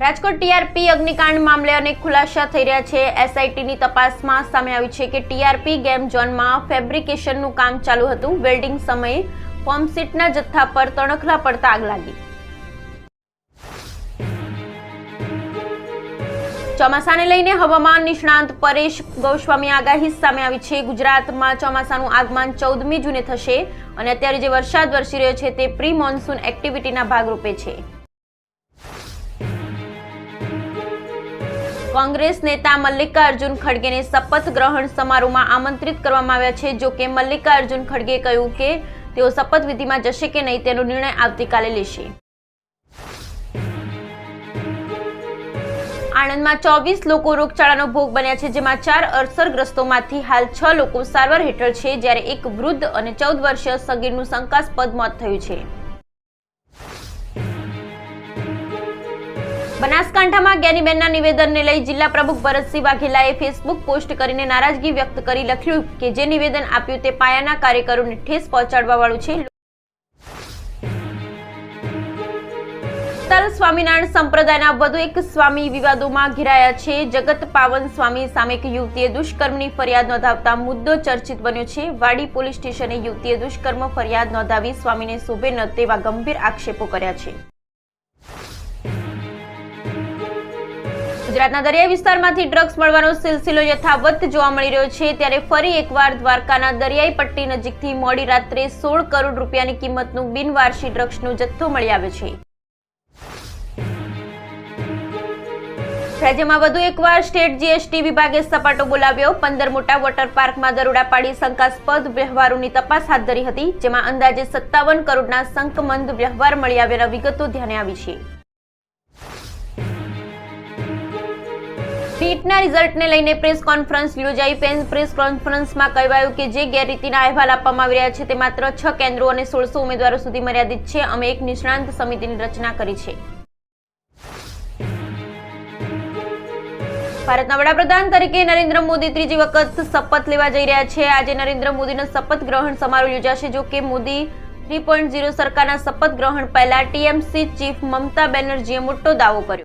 Rajkot TRP અગ્નિકાંડ મામલે અનેક ખુલાસા થઈ રહ્યા છે. એસઆઈટીની તપાસમાં સામે આવ્યું છે કે ટીઆરપી ગેમ ઝોનમાં ફેબ્રિકેશનનું કામ ચાલુ હતું. વેલ્ડિંગ સમયે ફોર્મ સીટના જથ્થા પર તણખલા પડતા આગ લાગી. ચોમાસાને લઈને હવામાન નિષ્ણાંત પરેશ ગોસ્વામી આગાહી સામે આવી છે. ગુજરાતમાં ચોમાસાનું આગમન ચૌદમી જૂને થશે અને અત્યારે જે વરસાદ વરસી રહ્યો છે તે પ્રી મોન્સૂન એક્ટિવિટીના ભાગરૂપે છે. કોંગ્રેસ નેતા મલ્લિકાર્જુન ખડગેને શપથ ગ્રહણ સમારોહમાં આમંત્રિત કરવામાં આવ્યા છે. જો કે મલ્લિકાર્જુન ખડગે કહ્યું કે તેઓ શપથવિધિમાં જશે કે નહીં તેનો નિર્ણય આવતીકાલે લેશે. આણંદમાં ચોવીસ લોકો રોગચાળાનો ભોગ બન્યા છે, જેમાં ચાર અસરગ્રસ્તોમાંથી હાલ છ લોકો સારવાર હેઠળ છે, જ્યારે એક વૃદ્ધ અને ચૌદ વર્ષીય સગીરનું શંકાસ્પદ મોત થયું છે. બનાસકાંઠામાં જ્ઞાનીબેનના નિવેદનને લઈ જિલ્લા પ્રમુખ ભરતસિંહ વાઘેલાએ ફેસબુક પોસ્ટ કરીને નારાજગી વ્યક્ત કરી લખ્યું કે જે નિવેદન આપ્યું તે પાયાના કાર્યકરોને ઠેસ પહોંચાડવા વાળું છે. તલ સ્વામિનારાયણ સંપ્રદાયના વધુ એક સ્વામી વિવાદોમાં ઘેરાયા છે. જગત પાવન સ્વામી સામે યુવતીએ દુષ્કર્મની ફરિયાદ નોંધાવતા મુદ્દો ચર્ચિત બન્યો છે. વાડી પોલીસ સ્ટેશને યુવતીએ દુષ્કર્મ ફરિયાદ નોંધાવી સ્વામીને શોભે ન તેવા ગંભીર આક્ષેપો કર્યા છે. ગુજરાતના દરિયાઈ વિસ્તારમાંથી ડ્રગ્સ મળવાનો સિલસિલો યથાવત જોવા મળી રહ્યો છે. ત્યારે ફરી એકવાર દ્વારકાના દરિયાઈ પટ્ટી નજીકથી મોડી રાત્રે સોળ કરોડ રૂપિયાની કિંમતનું બિનવારસી ડ્રગ્સનો જથ્થો મળી આવ્યો છે. રાજ્યમાં વધુ એકવાર સ્ટેટ જીએસટી વિભાગે સપાટો બોલાવ્યો. પંદર મોટા વોટર પાર્કમાં દરોડા પાડી શંકાસ્પદ વ્યવહારોની તપાસ હાથ ધરી હતી, જેમાં અંદાજે સત્તાવન કરોડના શંકમંદ વ્યવહાર મળી આવ્યાના વિગતો ધ્યાને આવી છે. નીટના રિઝલ્ટને લઈને પ્રેસ કોન્ફરન્સ યોજાઈ. પેન, પ્રેસ કોન્ફરન્સમાં કહેવાયું કે જે ગેરરીતિના અહેવાલ આપવામાં આવી રહ્યા છે તે માત્ર છ કેન્દ્રો અને સોળસો ઉમેદવારો સુધી મર્યાદિત છે. અમે એક નિષ્ણાંત સમિતિની રચના કરી છે. ભારતના વડાપ્રધાન તરીકે નરેન્દ્ર મોદી ત્રીજી વખત શપથ લેવા જઈ રહ્યા છે. આજે નરેન્દ્ર મોદીનો શપથ ગ્રહણ સમારોહ યોજાશે, જો કે મોદી થ્રી પોઈન્ટ ઝીરો સરકારના શપથ ગ્રહણ પહેલા ટીએમસી ચીફ મમતા બેનર્જીએ મોટો દાવો કર્યો.